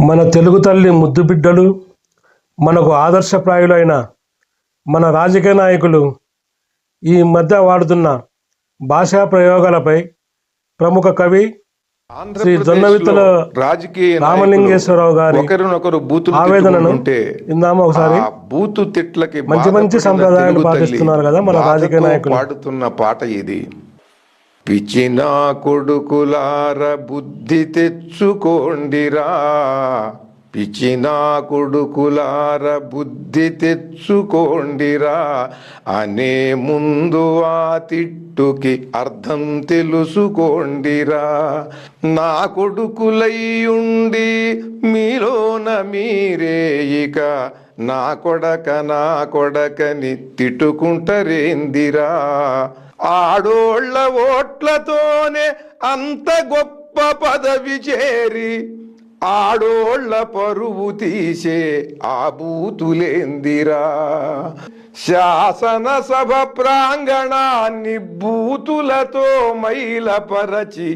మన తెలుగు తల్లి ముద్దు బిడ్డలు మనకు ఆదర్శప్రాయులైన మన రాజకీయ నాయకులు ఈ మధ్య వాడుతున్న భాషా ప్రయోగాలపై ప్రముఖ కవి శ్రీ జొన్నవిత్తల రాజకీయ రామలింగేశ్వరరావు గారి ఒకరినొకరు బూతులు ఆవేదనను ఇందాము ఒకసారి బూతు తిట్లకి మంచి మంచి సంప్రదాయాలు పాటిస్తున్నారు కదా మన రాజకీయ నాయకులు. పాడుతున్న పాట ఇది పిచ్చినా కొడుకులార బుద్ధి తెచ్చుకోండిరా. పిచ్చినా కొడుకులార బుద్ధి తెచ్చుకోండిరా. అనే ముందు ఆ తిట్టుకి అర్థం తెలుసుకోండిరా. నా కొడుకులయ్యుండి మీలోన మీరే ఇక నా కొడక నా కొడకని తిట్టుకుంటరేందిరా? ఆడోళ్ళ ఓట్లతోనే అంత గొప్ప పదవి చేరి ఆడోళ్ళ పరువు తీసే ఆ బూతులేందిరా శాసనసభ ప్రాంగణాన్ని బూతులతో మైలపరచి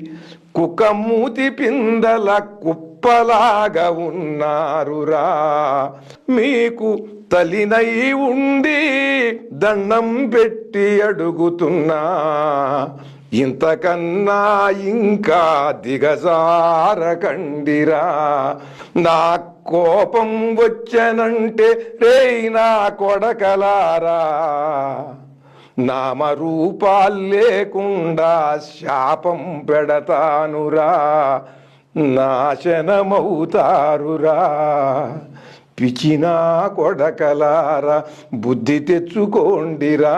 కుకమూతి పిందల కుప్పలాగా ఉన్నారురా. మీకు తలినై ఉండి దండం పెట్టి అడుగుతున్నా. ఇంతకన్నా ఇంకా దిగజారకండిరా. నా కోపం వచ్చనంటే రేయ్ నా కొడకలారా. నామరూపాలు లేకుండా శాపం పెడతానురా నాశనమవుతారురా. పిచినా కొడకలారా బుద్ధి తెచ్చుకోండిరా.